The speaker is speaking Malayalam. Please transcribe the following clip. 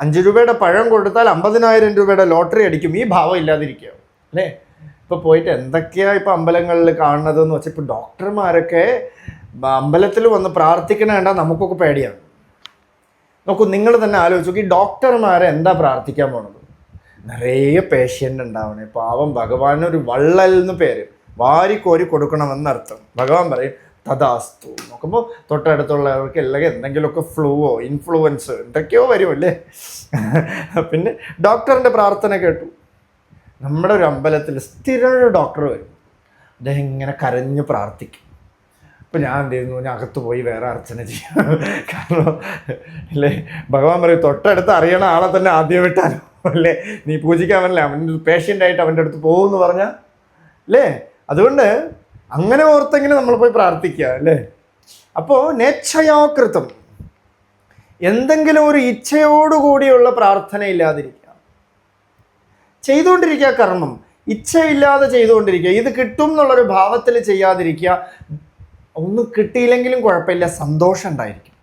അഞ്ച് രൂപയുടെ പഴം കൊടുത്താൽ അമ്പതിനായിരം രൂപയുടെ ലോട്ടറി അടിക്കും. ഈ ഭാവം ഇല്ലാതിരിക്കുക. അല്ലേ? ഇപ്പോൾ പോയിട്ട് എന്തൊക്കെയാണ് ഇപ്പോൾ അമ്പലങ്ങളിൽ കാണുന്നത് എന്ന് വെച്ചാൽ ഇപ്പോൾ ഡോക്ടർമാരൊക്കെ അമ്പലത്തിൽ വന്ന് പ്രാർത്ഥിക്കണ കണ്ടാൽ നമുക്കൊക്കെ പേടിയാണ്. നോക്കൂ നിങ്ങൾ തന്നെ ആലോചിച്ച് നോക്കി ഡോക്ടർമാരെ എന്താ പ്രാർത്ഥിക്കാൻ പോണത്? നിറയെ പേഷ്യന്റ് ഉണ്ടാവണേ. പാവം ഭഗവാനൊരു വള്ളൽ എന്ന് പേര്. വാരിക്കോരി കൊടുക്കണമെന്നർത്ഥം. ഭഗവാൻ പറയും തഥാസ്തു നോക്കുമ്പോൾ തൊട്ടടുത്തുള്ളവർക്ക് അല്ലെങ്കിൽ എന്തെങ്കിലുമൊക്കെ ഫ്ലൂവോ ഇൻഫ്ലുവൻസോ എന്തൊക്കെയോ വരുമല്ലേ പിന്നെ ഡോക്ടറിന്റെ പ്രാർത്ഥന കേട്ടു. നമ്മുടെ ഒരു അമ്പലത്തിൽ സ്ഥിരം ഒരു ഡോക്ടർ വരും. അദ്ദേഹം ഇങ്ങനെ കരഞ്ഞ് പ്രാർത്ഥിക്കും. അപ്പോൾ ഞാൻ എന്ത് ചെയ്യുന്നു? ഞാൻ അകത്ത് പോയി വേറെ അർച്ചന ചെയ്യും. കാരണം അല്ലേ? ഭഗവാൻ പറയും തൊട്ടടുത്ത് അറിയണ ആളെ തന്നെ ആദ്യം വിട്ടാലോ അല്ലേ? നീ പൂജിക്കാൻ പറ്റില്ല അവന്റെ പേഷ്യന്റായിട്ട് അവന്റെ അടുത്ത് പോകുമെന്ന് പറഞ്ഞാൽ അല്ലേ? അതുകൊണ്ട് അങ്ങനെ ഓർത്തെങ്കിലും നമ്മൾ പോയി പ്രാർത്ഥിക്കുക അല്ലേ? അപ്പോൾ നേച്ഛയാകൃതം. എന്തെങ്കിലും ഒരു ഇച്ഛയോടുകൂടിയുള്ള പ്രാർത്ഥന ഇല്ലാതിരിക്കുക ചെയ്തുകൊണ്ടിരിക്കുക കർമ്മം. ഇച്ഛയില്ലാതെ ചെയ്തുകൊണ്ടിരിക്കുക. ഇത് കിട്ടും എന്നുള്ളൊരു ഭാവത്തിൽ ചെയ്യാതിരിക്കുക. ഒന്നും കിട്ടിയില്ലെങ്കിലും കുഴപ്പമില്ല സന്തോഷം ഉണ്ടായിരിക്കും.